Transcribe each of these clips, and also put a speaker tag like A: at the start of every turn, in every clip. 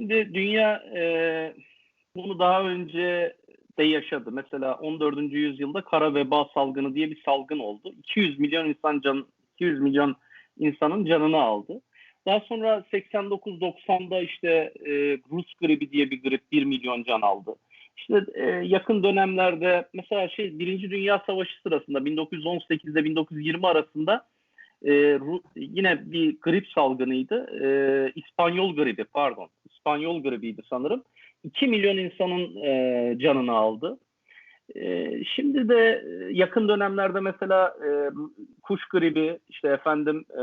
A: Şimdi dünya e, bunu daha önce de yaşadı. Mesela 14. yüzyılda kara veba salgını diye bir salgın oldu. 200 milyon insan can 200 milyon insanın canını aldı. Daha sonra 89-90'da işte e, Rus gribi diye bir grip 1 milyon can aldı. İşte e, yakın dönemlerde mesela şey Birinci Dünya Savaşı sırasında 1918 ile 1920 arasında e, Ru, yine bir grip salgınıydı. E, İspanyol gribi pardon. İspanyol gribiydi sanırım. 2 milyon insanın e, canını aldı. E, şimdi de yakın dönemlerde mesela e, kuş gribi, işte efendim e,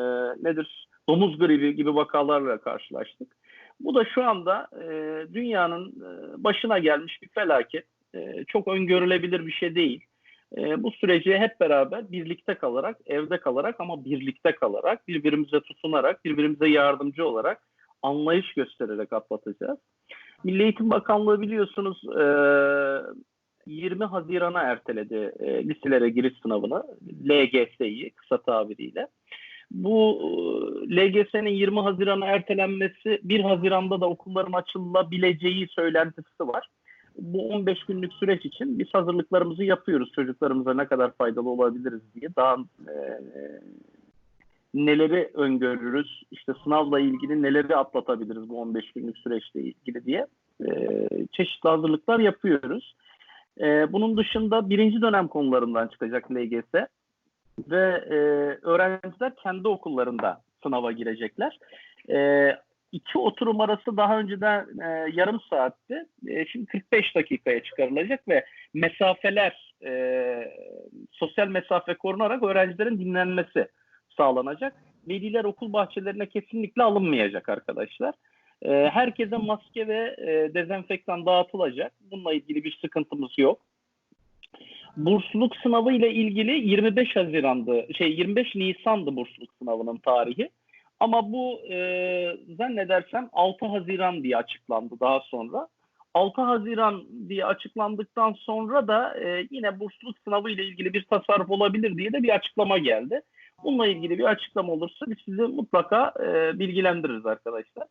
A: nedir, domuz gribi gibi vakalarla karşılaştık. Bu da şu anda e, dünyanın e, başına gelmiş bir felaket. E, çok öngörülebilir bir şey değil. E, bu süreci hep beraber birlikte kalarak, evde kalarak ama birlikte kalarak, birbirimize tutunarak, birbirimize yardımcı olarak, anlayış göstererek atlatacağız. Milli Eğitim Bakanlığı biliyorsunuz e, 20 Haziran'a erteledi e, liselere giriş sınavını, LGS'yi kısa tabiriyle. Bu e, LGS'nin 20 Haziran'a ertelenmesi 1 Haziran'da da okulların açılabileceği söylentisi var. Bu 15 günlük süreç için biz hazırlıklarımızı yapıyoruz. Çocuklarımıza ne kadar faydalı olabiliriz diye. Daha e, neleri öngörürüz, işte sınavla ilgili neleri atlatabiliriz bu 15 günlük süreçle ilgili diye e, çeşitli hazırlıklar yapıyoruz. E, bunun dışında birinci dönem konularından çıkacak LGS ve e, öğrenciler kendi okullarında sınava girecekler. E, iki oturum arası daha önceden e, yarım saatti. E, şimdi 45 dakikaya çıkarılacak ve mesafeler e, sosyal mesafe korunarak öğrencilerin dinlenmesi sağlanacak. Veliler okul bahçelerine kesinlikle alınmayacak arkadaşlar. E, herkese maske ve e, dezenfektan dağıtılacak. Bununla ilgili bir sıkıntımız yok. Bursluluk sınavı ile ilgili 25 Haziran'dı, şey 25 Nisan'dı bursluluk sınavının tarihi. Ama bu e, zannedersem 6 Haziran diye açıklandı daha sonra. 6 Haziran diye açıklandıktan sonra da e, yine bursluluk sınavı ile ilgili bir tasarruf olabilir diye de bir açıklama geldi. Bununla ilgili bir açıklama olursa biz sizi mutlaka e, bilgilendiririz arkadaşlar.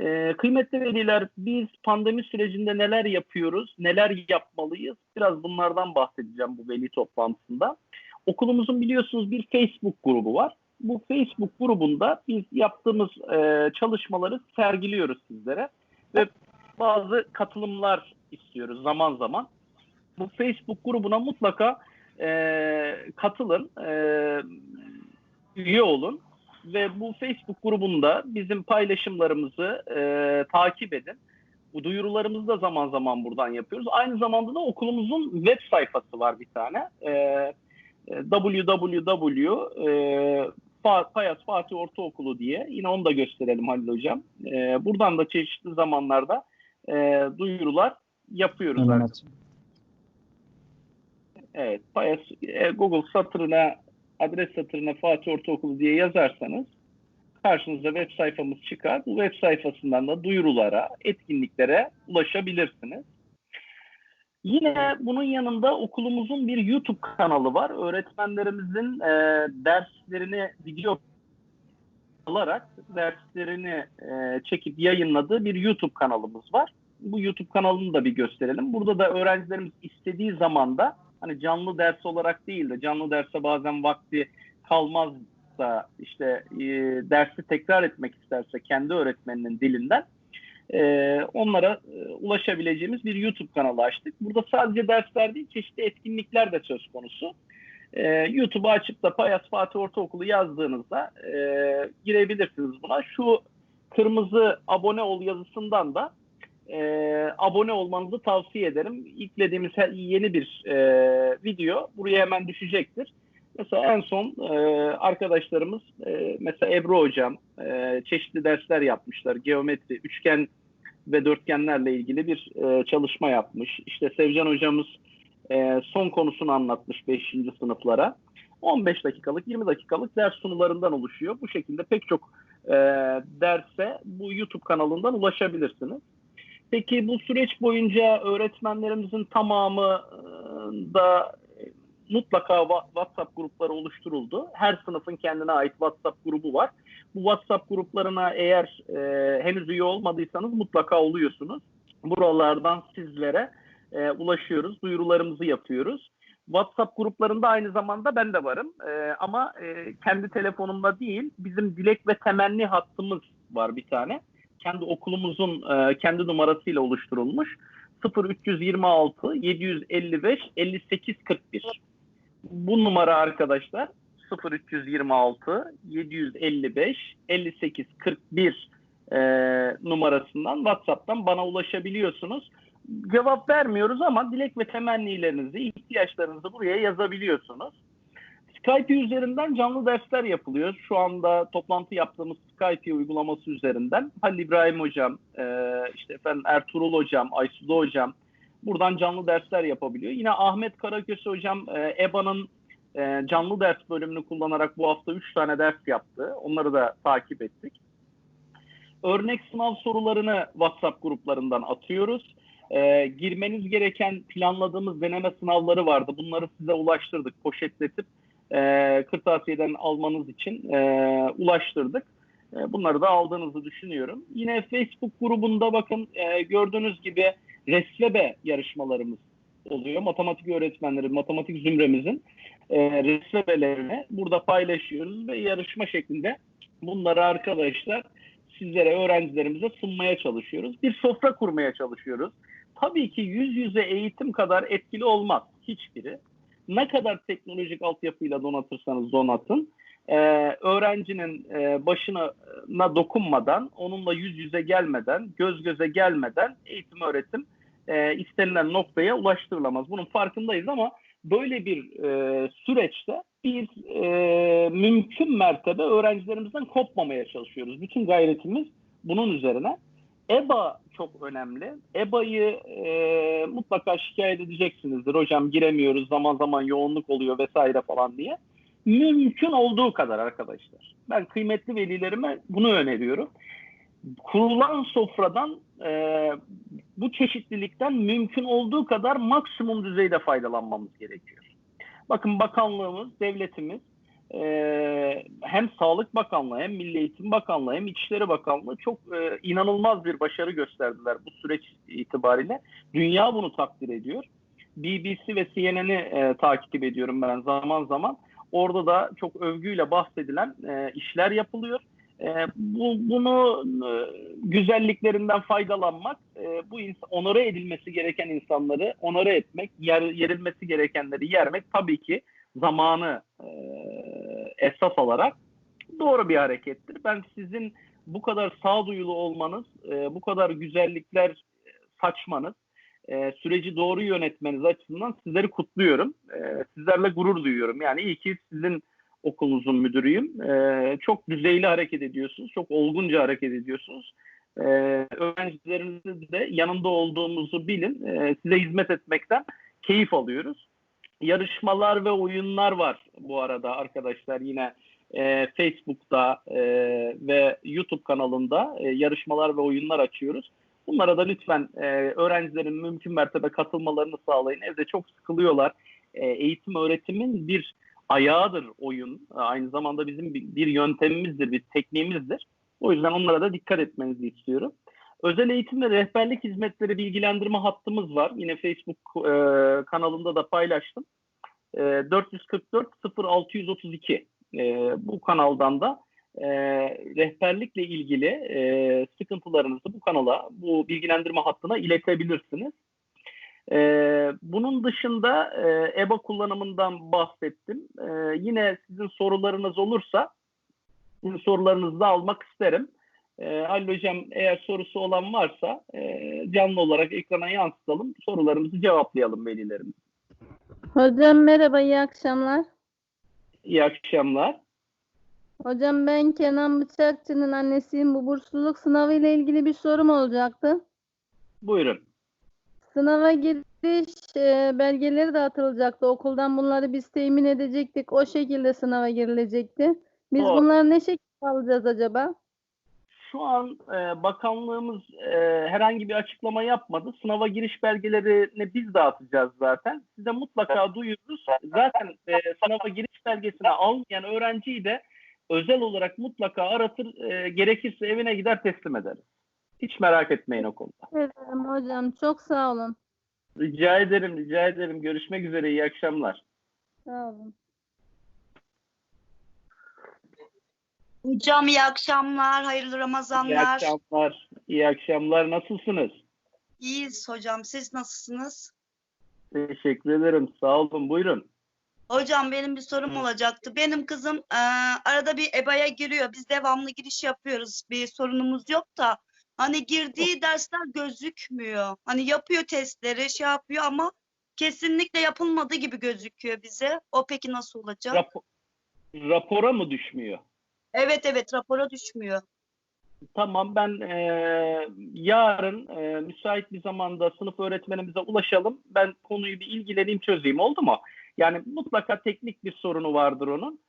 A: E, kıymetli veliler biz pandemi sürecinde neler yapıyoruz, neler yapmalıyız? Biraz bunlardan bahsedeceğim bu veli toplantısında. Okulumuzun biliyorsunuz bir Facebook grubu var. Bu Facebook grubunda biz yaptığımız e, çalışmaları sergiliyoruz sizlere ve bazı katılımlar istiyoruz zaman zaman. Bu Facebook grubuna mutlaka e, katılın, e, üye olun ve bu Facebook grubunda bizim paylaşımlarımızı e, takip edin. Bu duyurularımızı da zaman zaman buradan yapıyoruz. Aynı zamanda da okulumuzun web sayfası var bir tane. E, www e, Payas Fatih Ortaokulu diye. Yine onu da gösterelim Halil Hocam. E, buradan da çeşitli zamanlarda e, duyurular yapıyoruz. Evet. Evet, Payas, e, Google satırına, adres satırına Fatih Ortaokulu diye yazarsanız karşınıza web sayfamız çıkar. Bu web sayfasından da duyurulara, etkinliklere ulaşabilirsiniz. Yine bunun yanında okulumuzun bir YouTube kanalı var. Öğretmenlerimizin e, derslerini video alarak derslerini e, çekip yayınladığı bir YouTube kanalımız var. Bu YouTube kanalını da bir gösterelim. Burada da öğrencilerimiz istediği zaman da hani canlı ders olarak değil de canlı derse bazen vakti kalmaz da işte e, dersi tekrar etmek isterse kendi öğretmeninin dilinden e, onlara e, ulaşabileceğimiz bir YouTube kanalı açtık. Burada sadece dersler değil çeşitli etkinlikler de söz konusu. E, YouTube'u açıp da Payas Fatih Ortaokulu yazdığınızda e, girebilirsiniz buna. Şu kırmızı abone ol yazısından da e, abone olmanızı tavsiye ederim. İklediğimiz yeni bir e, video buraya hemen düşecektir. Mesela en son e, arkadaşlarımız e, mesela Ebru Hocam e, çeşitli dersler yapmışlar. Geometri, üçgen ve dörtgenlerle ilgili bir e, çalışma yapmış. İşte Sevcan Hocamız e, son konusunu anlatmış 5. sınıflara. 15 dakikalık, 20 dakikalık ders sunularından oluşuyor. Bu şekilde pek çok e, derse bu YouTube kanalından ulaşabilirsiniz. Peki bu süreç boyunca öğretmenlerimizin tamamı da mutlaka WhatsApp grupları oluşturuldu. Her sınıfın kendine ait WhatsApp grubu var. Bu WhatsApp gruplarına eğer e, henüz üye olmadıysanız mutlaka oluyorsunuz. Buralardan sizlere e, ulaşıyoruz, duyurularımızı yapıyoruz. WhatsApp gruplarında aynı zamanda ben de varım. E, ama e, kendi telefonumla değil, bizim dilek ve temenni hattımız var bir tane. Kendi okulumuzun e, kendi numarasıyla oluşturulmuş. 0326 755 58 41. Bu numara arkadaşlar 0326 755 58 41 e, numarasından WhatsApp'tan bana ulaşabiliyorsunuz. Cevap vermiyoruz ama dilek ve temennilerinizi, ihtiyaçlarınızı buraya yazabiliyorsunuz. Skype üzerinden canlı dersler yapılıyor. Şu anda toplantı yaptığımız Skype uygulaması üzerinden Halil İbrahim Hocam, e, işte efendim Ertuğrul Hocam, Aysuda Hocam buradan canlı dersler yapabiliyor. Yine Ahmet Karaköse Hocam e, EBA'nın e, canlı ders bölümünü kullanarak bu hafta 3 tane ders yaptı. Onları da takip ettik. Örnek sınav sorularını WhatsApp gruplarından atıyoruz. E, girmeniz gereken planladığımız deneme sınavları vardı. Bunları size ulaştırdık, poşetletip e, kırtasiyeden almanız için e, ulaştırdık. E, bunları da aldığınızı düşünüyorum. Yine Facebook grubunda bakın e, gördüğünüz gibi Resvebe yarışmalarımız oluyor. Matematik öğretmenleri, matematik zümremizin e, resvebelerini burada paylaşıyoruz ve yarışma şeklinde bunları arkadaşlar sizlere, öğrencilerimize sunmaya çalışıyoruz. Bir sofra kurmaya çalışıyoruz. Tabii ki yüz yüze eğitim kadar etkili olmaz hiçbiri. Ne kadar teknolojik altyapıyla donatırsanız donatın, e, öğrencinin e, başına dokunmadan, onunla yüz yüze gelmeden, göz göze gelmeden eğitim öğretim e, istenilen noktaya ulaştırılamaz. Bunun farkındayız ama böyle bir e, süreçte biz e, mümkün mertebe öğrencilerimizden kopmamaya çalışıyoruz. Bütün gayretimiz bunun üzerine. EBA çok önemli. EBA'yı e, mutlaka şikayet edeceksinizdir. Hocam giremiyoruz, zaman zaman yoğunluk oluyor vesaire falan diye. Mümkün olduğu kadar arkadaşlar. Ben kıymetli velilerime bunu öneriyorum. Kurulan sofradan e, bu çeşitlilikten mümkün olduğu kadar maksimum düzeyde faydalanmamız gerekiyor. Bakın bakanlığımız, devletimiz e, hem Sağlık Bakanlığı hem Milli Eğitim Bakanlığı hem İçişleri Bakanlığı çok e, inanılmaz bir başarı gösterdiler bu süreç itibariyle. Dünya bunu takdir ediyor. BBC ve CNN'i e, takip ediyorum ben zaman zaman. Orada da çok övgüyle bahsedilen e, işler yapılıyor. E, bu, bunu e, güzelliklerinden faydalanmak, e, bu ins- onore edilmesi gereken insanları onore etmek, yer, yerilmesi gerekenleri yermek tabii ki zamanı e, esas alarak doğru bir harekettir. Ben sizin bu kadar sağduyulu olmanız, e, bu kadar güzellikler saçmanız, e, süreci doğru yönetmeniz açısından sizleri kutluyorum. E, sizlerle gurur duyuyorum. Yani iyi ki sizin okulunuzun müdürüyüm. E, çok düzeyli hareket ediyorsunuz, çok olgunca hareket ediyorsunuz. E, öğrencilerinizin de yanında olduğumuzu bilin. E, size hizmet etmekten keyif alıyoruz yarışmalar ve oyunlar var bu arada arkadaşlar yine e, Facebook'ta e, ve YouTube kanalında e, yarışmalar ve oyunlar açıyoruz. Bunlara da lütfen e, öğrencilerin mümkün mertebe katılmalarını sağlayın. Evde çok sıkılıyorlar. E, eğitim öğretimin bir ayağıdır oyun. Aynı zamanda bizim bir, bir yöntemimizdir, bir tekniğimizdir. O yüzden onlara da dikkat etmenizi istiyorum. Özel eğitim ve rehberlik hizmetleri bilgilendirme hattımız var. Yine Facebook e, kanalında da paylaştım. E, 444 0632 e, bu kanaldan da e, rehberlikle ilgili e, sıkıntılarınızı bu kanala, bu bilgilendirme hattına iletebilirsiniz. E, bunun dışında e, EBA kullanımından bahsettim. E, yine sizin sorularınız olursa sizin sorularınızı da almak isterim. E, Halil Hocam eğer sorusu olan varsa e, canlı olarak ekrana yansıtalım. Sorularımızı cevaplayalım velilerimiz.
B: Hocam merhaba, iyi akşamlar.
A: İyi akşamlar.
B: Hocam ben Kenan Bıçakçı'nın annesiyim. Bu bursluluk sınavı ile ilgili bir sorum olacaktı.
A: Buyurun.
B: Sınava giriş e, belgeleri dağıtılacaktı. Okuldan bunları biz temin edecektik. O şekilde sınava girilecekti. Biz
A: O-
B: bunları ne şekilde alacağız acaba?
A: şu an e, bakanlığımız e, herhangi bir açıklama yapmadı. Sınava giriş belgelerini biz dağıtacağız zaten. Size mutlaka duyururuz. Zaten e, sınava giriş belgesini almayan öğrenciyi de özel olarak mutlaka aratır, e, gerekirse evine gider teslim ederiz. Hiç merak etmeyin o konuda.
B: Ederim hocam. Çok sağ olun.
A: Rica ederim, rica ederim. Görüşmek üzere, iyi akşamlar.
B: Sağ olun.
C: Hocam iyi akşamlar, hayırlı
A: İyi
C: Ramazanlar.
A: akşamlar, iyi akşamlar. Nasılsınız?
C: İyiyiz hocam, siz nasılsınız?
A: Teşekkür ederim, sağ olun. Buyurun.
C: Hocam benim bir sorum olacaktı. Benim kızım eee, arada bir EBA'ya giriyor. Biz devamlı giriş yapıyoruz. Bir sorunumuz yok da. Hani girdiği dersler gözükmüyor. Hani yapıyor testleri, şey yapıyor ama kesinlikle yapılmadığı gibi gözüküyor bize. O peki nasıl olacak?
A: Rapo- rapora mı düşmüyor?
C: Evet evet rapora düşmüyor.
A: Tamam ben eee, yarın eee, müsait bir zamanda sınıf öğretmenimize ulaşalım. Ben konuyu bir ilgileneyim çözeyim oldu mu? Yani mutlaka teknik bir sorunu vardır onun.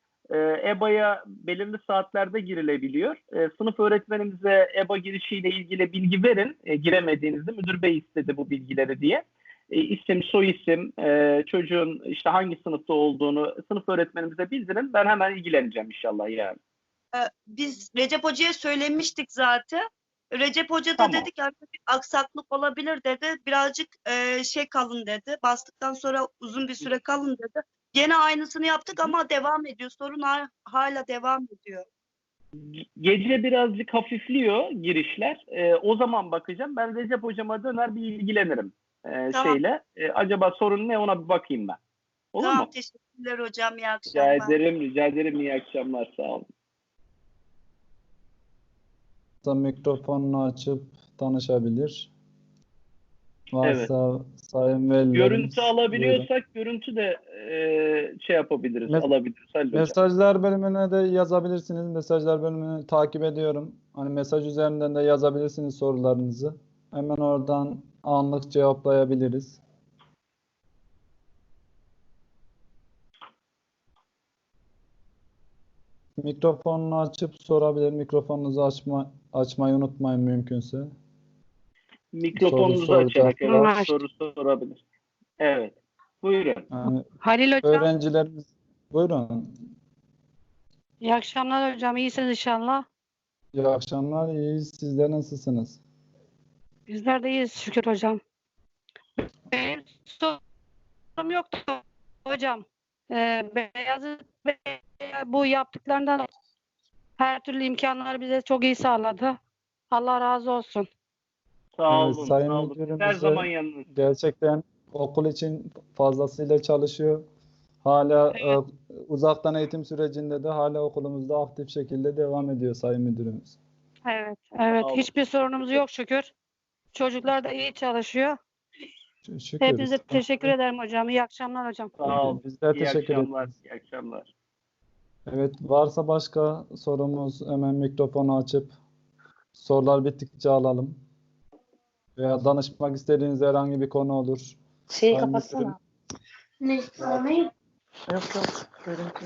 A: EBA'ya belirli saatlerde girilebiliyor. Eee, sınıf öğretmenimize EBA girişiyle ilgili bilgi verin. E, giremediğinizde müdür bey istedi bu bilgileri diye. E, isim, soy isim, e, çocuğun işte hangi sınıfta olduğunu sınıf öğretmenimize bildirin. Ben hemen ilgileneceğim inşallah yani.
C: Ee, Biz Recep Hoca'ya söylemiştik zaten. Recep Hoca da
A: Tamam.
C: dedi ki "Arada bir aksaklık olabilir dedi. Birazcık e, şey kalın dedi. Bastıktan sonra uzun bir süre kalın dedi. Gene aynısını yaptık ama devam ediyor. Sorun ha- hala devam ediyor.
A: Gece birazcık hafifliyor girişler. Ee, o zaman bakacağım. Ben Recep hocama döner bir ilgilenirim ee,
C: Tamam.
A: şeyle. Ee, acaba sorun ne ona bir bakayım ben. Olur
C: tamam
A: mu?
C: teşekkürler hocam. İyi
A: Rica
C: akşamlar.
A: ederim, rica ederim. İyi akşamlar. Sağ olun.
D: Da mikrofonunu açıp tanışabilir. Varsa sayın velilerimiz.
A: Görüntü
D: buyurun.
A: alabiliyorsak görüntü de e, şey yapabiliriz,
D: Mes-
A: alabiliriz. Halil hocam.
D: Mesajlar bölümüne de yazabilirsiniz. Mesajlar bölümünü takip ediyorum. Hani mesaj üzerinden de yazabilirsiniz sorularınızı. Hemen oradan anlık cevaplayabiliriz. Mikrofonunu açıp sorabilir. Mikrofonunuzu açma, açmayı unutmayın mümkünse.
A: Mikrofonunuzu
D: Soru
A: açarak soru sorabilir. Evet. Buyurun.
D: Yani
E: Halil hocam,
D: öğrencilerimiz buyurun.
E: iyi akşamlar hocam. İyisiniz inşallah.
D: İyi akşamlar. İyiyiz. Sizler nasılsınız?
E: Bizler de iyiyiz şükür hocam. Benim sorum yoktu hocam. Ee, Beyazıt Bey bu yaptıklarından her türlü imkanları bize çok iyi sağladı. Allah razı olsun.
A: Sağ
D: Evet,
A: olun.
D: Sayın
A: sağ olun. Biz Her zaman yanınız.
D: Gerçekten okul için fazlasıyla çalışıyor. Hala e, uzaktan eğitim sürecinde de hala okulumuzda aktif şekilde devam ediyor Sayın Müdürümüz.
E: Evet, evet.
A: Sağ olun.
E: Hiçbir sorunumuz yok şükür. Çocuklar da iyi çalışıyor.
D: Şükür.
E: Hepinize teşekkür ederim hocam. İyi akşamlar hocam.
A: Sağ olun.
D: Bizler
A: İyi
D: teşekkür
A: akşamlar.
D: ederiz.
A: İyi akşamlar.
D: Evet, varsa başka sorumuz hemen mikrofonu açıp sorular bittikçe alalım. Veya danışmak istediğiniz herhangi bir konu olur.
F: Şeyi kapatsana. Ne? Ne? Yok yok. Görüntü.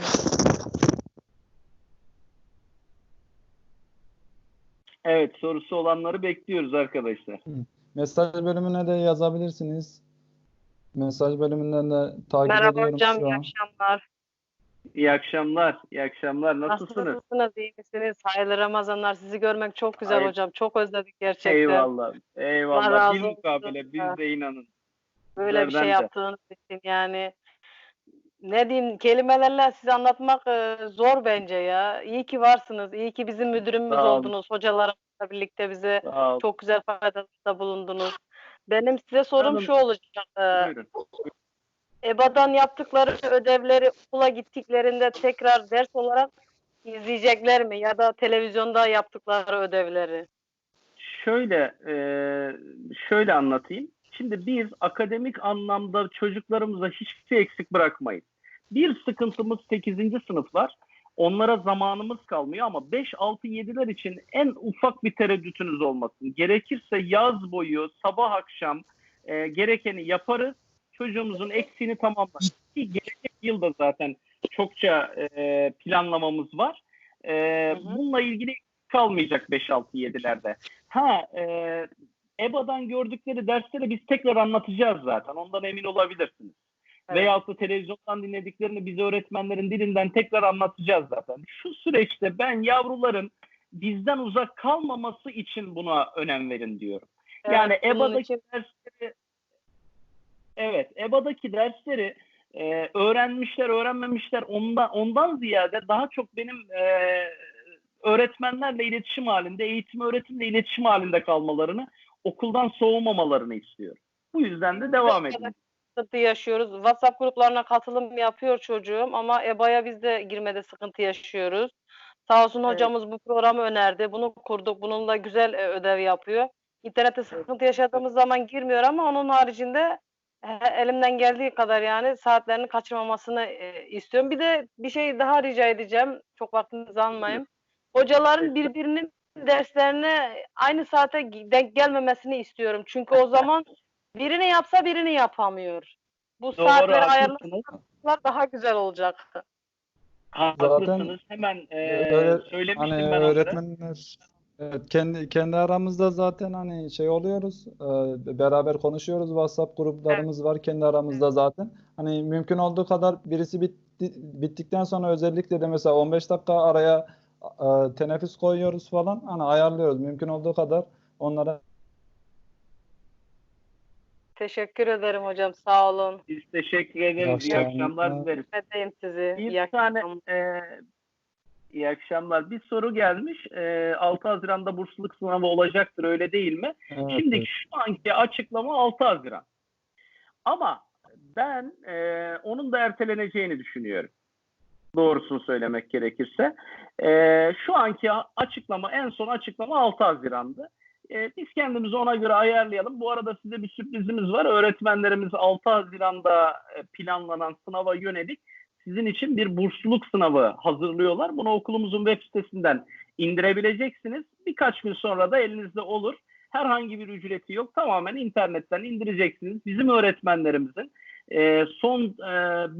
A: Evet, sorusu olanları bekliyoruz arkadaşlar.
D: mesaj bölümüne de yazabilirsiniz. Mesaj bölümünden de takip
G: Merhaba
D: ediyorum
G: hocam,
D: şu
G: iyi
D: an.
G: akşamlar.
A: İyi akşamlar. İyi akşamlar. Nasılsınız?
G: Nasılsınız, iyi misiniz? Hayırlı Ramazanlar. Sizi görmek çok güzel
A: Hayır.
G: hocam. Çok özledik gerçekten.
A: Eyvallah.
G: Allah
A: Eyvallah. Bir mukabele biz de inanın.
G: Böyle bir şey
A: de.
G: yaptığınız için yani ne diyeyim kelimelerle size anlatmak e, zor bence ya. İyi ki varsınız. İyi ki bizim müdürümüz oldunuz. Hocalarımızla birlikte bize çok güzel faydalarda bulundunuz. Benim size sorum
A: Canım.
G: şu olacak. e,
A: Buyurun.
G: EBA'dan yaptıkları ödevleri okula gittiklerinde tekrar ders olarak izleyecekler mi? Ya da televizyonda yaptıkları ödevleri.
A: Şöyle e, şöyle anlatayım. Şimdi biz akademik anlamda çocuklarımıza hiçbir şey eksik bırakmayız. Bir sıkıntımız 8. sınıflar. Onlara zamanımız kalmıyor ama 5, 6, 7'ler için en ufak bir tereddütünüz olmasın. Gerekirse yaz boyu, sabah akşam e, gerekeni yaparız. Çocuğumuzun eksiğini tamamlarız. Ki gelecek yılda zaten çokça e, planlamamız var. E, bununla ilgili kalmayacak 5-6-7'lerde. Ha e, EBA'dan gördükleri dersleri biz tekrar anlatacağız zaten. Ondan emin olabilirsiniz.
G: Evet.
A: Veyahut da televizyondan dinlediklerini biz öğretmenlerin dilinden tekrar anlatacağız zaten. Şu süreçte ben yavruların bizden uzak kalmaması için buna önem verin diyorum. Yani
G: Evet, bunun
A: EBA'daki
G: için-
A: dersleri evet EBA'daki dersleri e, öğrenmişler öğrenmemişler ondan ondan ziyade daha çok benim e, öğretmenlerle iletişim halinde eğitim öğretimle iletişim halinde kalmalarını okuldan soğumamalarını istiyorum. Bu yüzden de devam edin.
G: sıkıntı yaşıyoruz. WhatsApp gruplarına katılım yapıyor çocuğum ama EBA'ya biz de girmede sıkıntı yaşıyoruz. Sağ olsun
A: Evet.
G: hocamız bu programı önerdi. Bunu kurduk. Bununla güzel e, ödev yapıyor. İnternette sıkıntı yaşadığımız zaman girmiyor ama onun haricinde elimden geldiği kadar yani saatlerini kaçırmamasını e, istiyorum. Bir de bir şey daha rica edeceğim. Çok vaktinizi almayayım. Hocaların birbirinin derslerine aynı saate denk gelmemesini istiyorum. Çünkü o zaman birini yapsa birini yapamıyor. Bu
A: Doğru
G: saatleri ayarlasalar daha güzel olacak.
A: Haklısınız. Hemen e,
D: Öyle-
A: söylemiştim
D: Hani
A: ben onları.
D: öğretmenler evet, kendi kendi aramızda zaten hani şey oluyoruz. e, beraber konuşuyoruz. WhatsApp gruplarımız var kendi aramızda zaten. Hani mümkün olduğu kadar birisi bitti, bittikten sonra özellikle de mesela 15 dakika araya e, teneffüs koyuyoruz falan. Hani ayarlıyoruz. Mümkün olduğu kadar onlara
G: Teşekkür ederim hocam. Sağ olun.
A: Biz teşekkür ederiz. İyi
D: akşamlar.
A: dileriz.
G: Edeyim sizi.
A: Bir
G: İyi
A: tane
G: akşamlar.
A: e, iyi akşamlar. Bir soru gelmiş. E, 6 Haziran'da bursluluk sınavı olacaktır öyle değil mi?
D: Evet,
A: Şimdi şu anki açıklama 6 Haziran. Ama ben e, onun da erteleneceğini düşünüyorum. Doğrusunu söylemek gerekirse. E, şu anki açıklama en son açıklama 6 Haziran'dı. E, biz kendimizi ona göre ayarlayalım. Bu arada size bir sürprizimiz var. Öğretmenlerimiz 6 Haziran'da e, planlanan sınava yönelik sizin için bir bursluluk sınavı hazırlıyorlar. Bunu okulumuzun web sitesinden indirebileceksiniz. Birkaç gün sonra da elinizde olur. Herhangi bir ücreti yok. Tamamen internetten indireceksiniz. Bizim öğretmenlerimizin e, son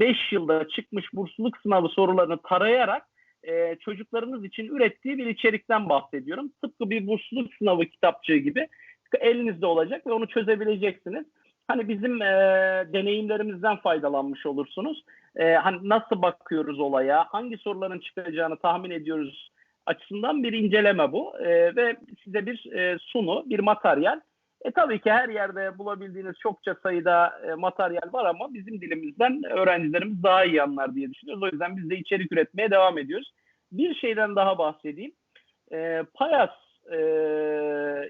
A: 5 yılda çıkmış bursluluk sınavı sorularını tarayarak e, çocuklarınız için ürettiği bir içerikten bahsediyorum. Tıpkı bir bursluluk sınavı kitapçığı gibi elinizde olacak ve onu çözebileceksiniz. Hani bizim e, deneyimlerimizden faydalanmış olursunuz. E, hani nasıl bakıyoruz olaya, hangi soruların çıkacağını tahmin ediyoruz açısından bir inceleme bu E, ve size bir e, sunu, bir materyal. E tabii ki her yerde bulabildiğiniz çokça sayıda e, materyal var ama bizim dilimizden öğrencilerimiz daha iyi anlar diye düşünüyoruz. O yüzden biz de içerik üretmeye devam ediyoruz. Bir şeyden daha bahsedeyim. E, PAYAS e,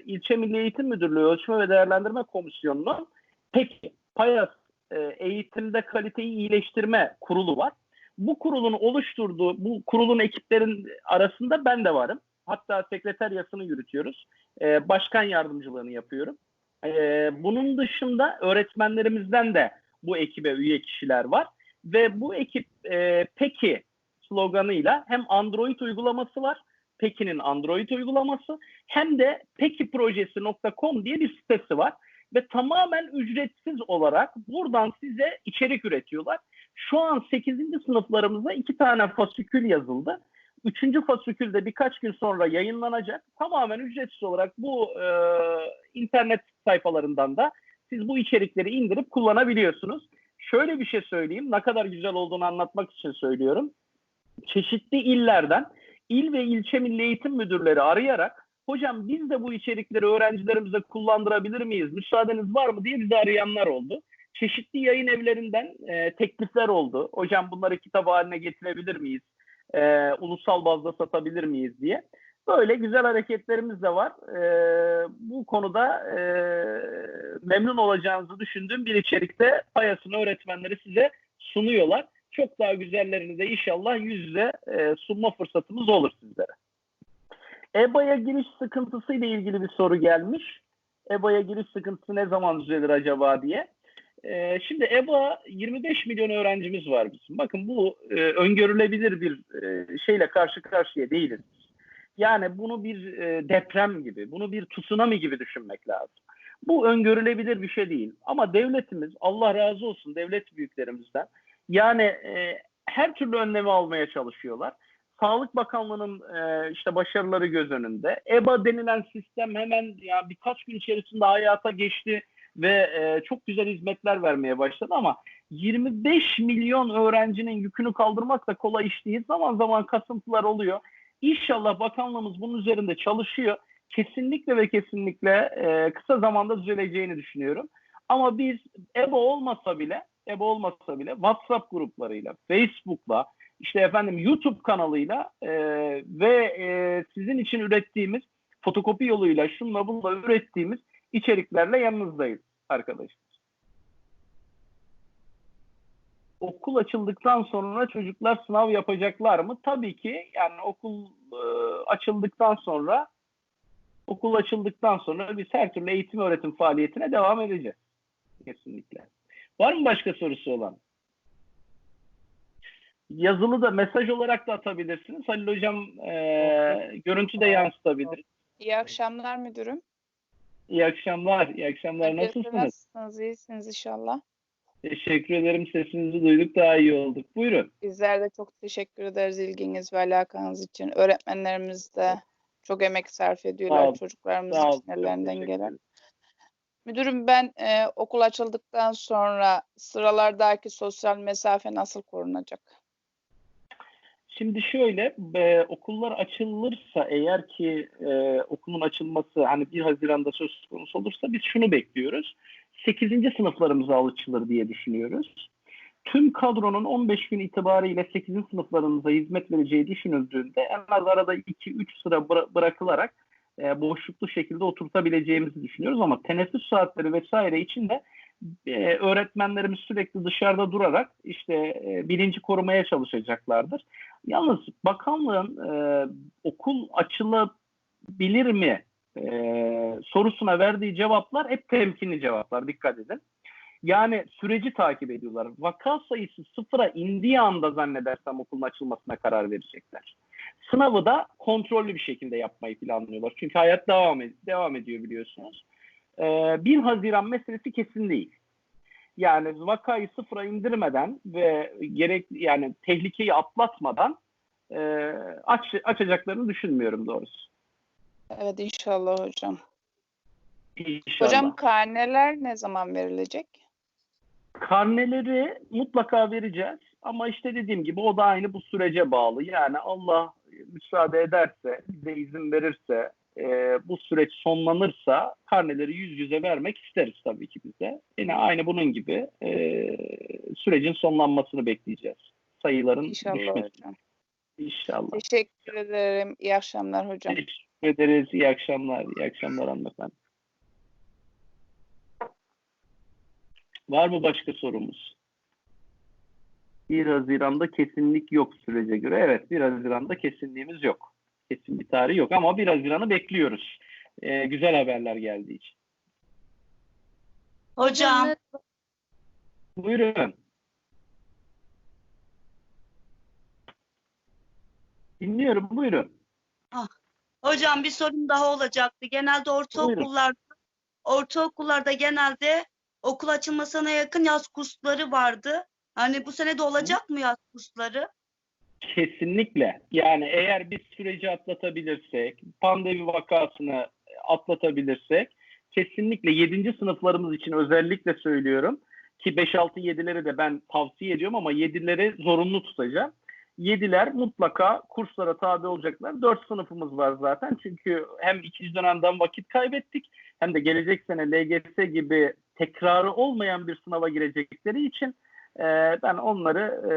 A: İlçe Milli Eğitim Müdürlüğü Ölçme ve Değerlendirme Komisyonu'nun peki PAYAS e, eğitimde kaliteyi iyileştirme kurulu var. Bu kurulun oluşturduğu, bu kurulun ekiplerin arasında ben de varım. Hatta sekreteryasını yürütüyoruz. E, başkan yardımcılığını yapıyorum. E, bunun dışında öğretmenlerimizden de bu ekibe üye kişiler var. Ve bu ekip e, peki sloganıyla hem Android uygulaması var. Peki'nin Android uygulaması hem de pekiprojesi.com diye bir sitesi var ve tamamen ücretsiz olarak buradan size içerik üretiyorlar. Şu an 8. sınıflarımıza iki tane fasikül yazıldı. Üçüncü fasikül de birkaç gün sonra yayınlanacak. Tamamen ücretsiz olarak bu e, internet sayfalarından da siz bu içerikleri indirip kullanabiliyorsunuz. Şöyle bir şey söyleyeyim, ne kadar güzel olduğunu anlatmak için söylüyorum. Çeşitli illerden il ve ilçe milli eğitim müdürleri arayarak hocam biz de bu içerikleri öğrencilerimize kullandırabilir miyiz? Müsaadeniz var mı diye bizi arayanlar oldu. Çeşitli yayın evlerinden e, teklifler oldu. Hocam bunları kitap haline getirebilir miyiz? E, ulusal bazda satabilir miyiz diye. Böyle güzel hareketlerimiz de var. E, bu konuda e, memnun olacağınızı düşündüğüm bir içerikte Payas'ın öğretmenleri size sunuyorlar. Çok daha güzellerini de inşallah yüz yüze e, sunma fırsatımız olur sizlere. EBA'ya giriş sıkıntısı ile ilgili bir soru gelmiş. EBA'ya giriş sıkıntısı ne zaman düzelir acaba diye. Ee, şimdi EBA 25 milyon öğrencimiz var bizim. Bakın bu e, öngörülebilir bir e, şeyle karşı karşıya değiliz. Yani bunu bir e, deprem gibi, bunu bir tsunami gibi düşünmek lazım. Bu öngörülebilir bir şey değil. Ama devletimiz, Allah razı olsun devlet büyüklerimizden, yani e, her türlü önlemi almaya çalışıyorlar. Sağlık Bakanlığı'nın e, işte başarıları göz önünde. EBA denilen sistem hemen ya birkaç gün içerisinde hayata geçti ve e, çok güzel hizmetler vermeye başladı ama 25 milyon öğrencinin yükünü kaldırmak da kolay iş değil. Zaman zaman kasıntılar oluyor. İnşallah bakanlığımız bunun üzerinde çalışıyor. Kesinlikle ve kesinlikle e, kısa zamanda düzeleceğini düşünüyorum. Ama biz EBA olmasa bile, EBA olmasa bile WhatsApp gruplarıyla, Facebook'la, işte efendim YouTube kanalıyla e, ve e, sizin için ürettiğimiz fotokopi yoluyla şunla bunla ürettiğimiz içeriklerle yanınızdayız arkadaşlar. Okul açıldıktan sonra çocuklar sınav yapacaklar mı? Tabii ki yani okul e, açıldıktan sonra okul açıldıktan sonra biz her türlü eğitim öğretim faaliyetine devam edeceğiz. Kesinlikle. Var mı başka sorusu olan? Yazılı da mesaj olarak da atabilirsiniz. Halil Hocam e, görüntü de yansıtabilir.
H: İyi akşamlar müdürüm.
A: İyi akşamlar. İyi akşamlar. Nasılsınız?
H: Nasılsınız? İyisiniz inşallah.
A: Teşekkür ederim. Sesinizi duyduk. Daha iyi olduk. Buyurun.
H: Bizler de çok teşekkür ederiz ilginiz ve alakanız için. Öğretmenlerimiz de çok emek sarf
A: Sağ
H: ediyorlar
A: olun.
H: çocuklarımız
A: Sağ olun.
H: için ellerinden gelen. Müdürüm ben e, okul açıldıktan sonra sıralardaki sosyal mesafe nasıl korunacak?
A: Şimdi şöyle e, okullar açılırsa eğer ki e, okulun açılması hani 1 Haziran'da söz konusu olursa biz şunu bekliyoruz. 8. sınıflarımıza açılır diye düşünüyoruz. Tüm kadronun 15 gün itibariyle 8. sınıflarımıza hizmet vereceği düşünüldüğünde en az arada 2-3 sıra bıra- bırakılarak e, boşluklu şekilde oturtabileceğimizi düşünüyoruz ama teneffüs saatleri vesaire için de e, öğretmenlerimiz sürekli dışarıda durarak işte e, bilinci korumaya çalışacaklardır. Yalnız bakanlığın e, okul açılabilir mi e, sorusuna verdiği cevaplar hep temkinli cevaplar. Dikkat edin. Yani süreci takip ediyorlar. Vaka sayısı sıfıra indiği anda zannedersem okulun açılmasına karar verecekler. Sınavı da kontrollü bir şekilde yapmayı planlıyorlar. Çünkü hayat devam, ed- devam ediyor biliyorsunuz. Ee, 1 Haziran meselesi kesin değil. Yani vakayı sıfıra indirmeden ve gerek yani tehlikeyi atlatmadan e, aç, açacaklarını düşünmüyorum doğrusu.
H: Evet inşallah hocam.
A: İnşallah.
H: Hocam karneler ne zaman verilecek?
A: Karneleri mutlaka vereceğiz ama işte dediğim gibi o da aynı bu sürece bağlı. Yani Allah müsaade ederse, bize izin verirse, e, bu süreç sonlanırsa karneleri yüz yüze vermek isteriz tabii ki bize. Yine aynı bunun gibi e, sürecin sonlanmasını bekleyeceğiz. Sayıların
H: İnşallah
A: düşmesi.
H: hocam.
A: İnşallah.
H: Teşekkür ederim. İyi akşamlar hocam.
A: Teşekkür ederiz. İyi akşamlar. İyi akşamlar hanımefendi. Var mı başka sorumuz? 1 Haziran'da kesinlik yok sürece göre. Evet 1 Haziran'da kesinliğimiz yok. Kesin bir tarih yok ama 1 Haziran'ı bekliyoruz. Ee, güzel haberler geldiği için.
C: Hocam
A: Buyurun. Dinliyorum. Buyurun.
C: Hocam bir sorum daha olacaktı. Genelde ortaokullar ortaokullarda genelde okul açılmasına yakın yaz kursları vardı. Hani bu sene de olacak mı yaz kursları?
A: Kesinlikle. Yani eğer biz süreci atlatabilirsek, pandemi vakasını atlatabilirsek kesinlikle 7. sınıflarımız için özellikle söylüyorum ki 5-6-7'leri de ben tavsiye ediyorum ama 7'leri zorunlu tutacağım. 7'ler mutlaka kurslara tabi olacaklar. 4 sınıfımız var zaten çünkü hem ikinci dönemden vakit kaybettik hem de gelecek sene LGS gibi tekrarı olmayan bir sınava girecekleri için e, ben onları e,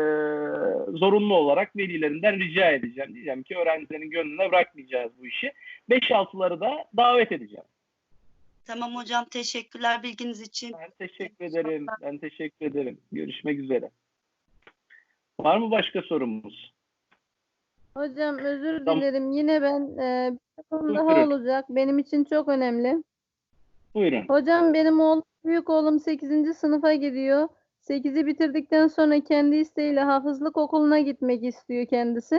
A: zorunlu olarak velilerinden rica edeceğim. Diyeceğim ki öğrencilerin gönlüne bırakmayacağız bu işi. 5-6'ları da davet edeceğim.
C: Tamam hocam teşekkürler bilginiz için.
A: Ben teşekkür ederim. Ben teşekkür ederim. Görüşmek üzere. Var mı başka sorumuz?
B: Hocam özür
A: Tamam.
B: dilerim. Yine ben e, bir sorum daha
A: Buyurun.
B: olacak. Benim için çok önemli.
A: Buyurun.
B: Hocam benim oğlum, büyük oğlum 8. sınıfa gidiyor. 8'i bitirdikten sonra kendi isteğiyle hafızlık okuluna gitmek istiyor kendisi.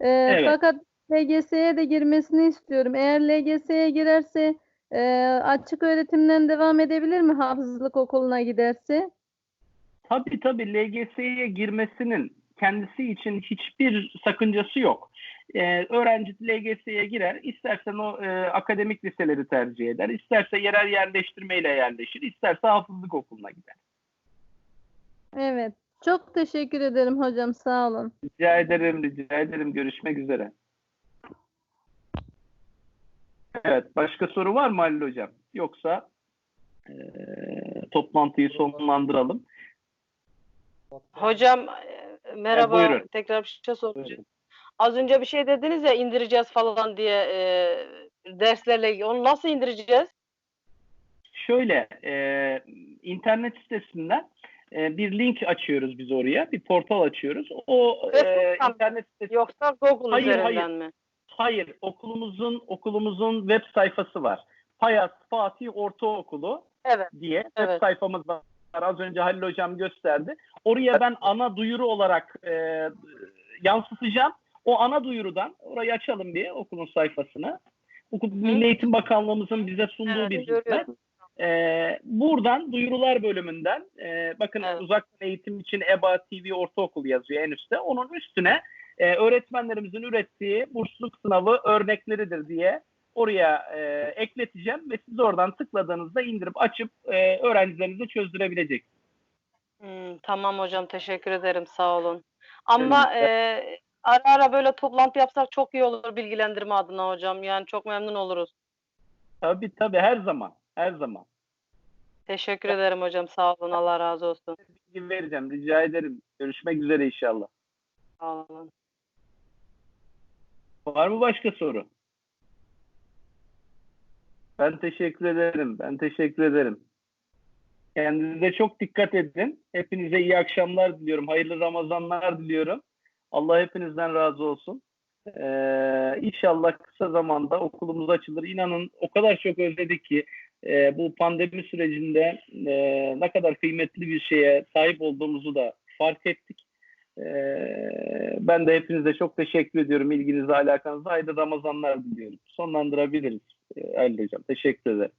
B: Ee,
A: Evet.
B: Fakat LGS'ye de girmesini istiyorum. Eğer LGS'ye girerse e, açık öğretimden devam edebilir mi hafızlık okuluna giderse?
A: Tabii tabii LGS'ye girmesinin kendisi için hiçbir sakıncası yok. Ee, öğrenci LGS'ye girer, istersen o e, akademik liseleri tercih eder, isterse yerel yerleştirmeyle yerleşir, isterse hafızlık okuluna gider.
B: Evet. Çok teşekkür ederim hocam. Sağ olun.
A: Rica ederim, rica ederim. Görüşmek üzere. Evet, başka soru var mı Halil Hocam? Yoksa e, toplantıyı sonlandıralım.
G: Hocam e, merhaba.
A: buyurun.
G: Tekrar bir şey soracağım.
A: Buyurun.
G: Az önce bir şey dediniz ya indireceğiz falan diye e, derslerle ilgili. Onu nasıl indireceğiz?
A: Şöyle, e, internet sitesinden e, bir link açıyoruz biz oraya, bir portal açıyoruz. O e, internet sitesi
G: Yoksa Google
A: Hayır,
G: üzerinden
A: hayır.
G: mi?
A: Hayır, okulumuzun okulumuzun web sayfası var. Payas Fatih Ortaokulu
G: Evet.
A: diye web
G: Evet.
A: sayfamız var. Az önce Halil Hocam gösterdi. Oraya ben ana duyuru olarak e, yansıtacağım. O ana duyurudan orayı açalım diye okulun sayfasını. Okul, Milli Eğitim Bakanlığımızın bize sunduğu
G: Evet,
A: bir hizmet. Ee, buradan duyurular bölümünden e, bakın
G: Evet.
A: uzaktan eğitim için EBA TV Ortaokul yazıyor en üstte. Onun üstüne e, öğretmenlerimizin ürettiği bursluluk sınavı örnekleridir diye oraya e, ekleteceğim ve siz oradan tıkladığınızda indirip açıp e, öğrencilerinize çözdürebileceksiniz.
G: Hmm, tamam hocam teşekkür ederim sağ olun. Ama e, ara ara böyle toplantı yapsak çok iyi olur bilgilendirme adına hocam. Yani çok memnun oluruz.
A: Tabii tabii her zaman her zaman.
G: Teşekkür ederim hocam sağ olun Allah razı olsun.
A: Bilgi vereceğim rica ederim. Görüşmek üzere inşallah.
G: Sağ olun.
A: Var mı başka soru? Ben teşekkür ederim. Ben teşekkür ederim. Kendinize çok dikkat edin. Hepinize iyi akşamlar diliyorum. Hayırlı Ramazanlar diliyorum. Allah hepinizden razı olsun. Ee, inşallah kısa zamanda okulumuz açılır. İnanın o kadar çok özledik ki e, bu pandemi sürecinde e, ne kadar kıymetli bir şeye sahip olduğumuzu da fark ettik. Ee, ben de hepinize çok teşekkür ediyorum ilginize, alakanıza. Hayırlı Ramazanlar diliyorum. Sonlandırabiliriz. Ee, Halil Hocam. Teşekkür ederim.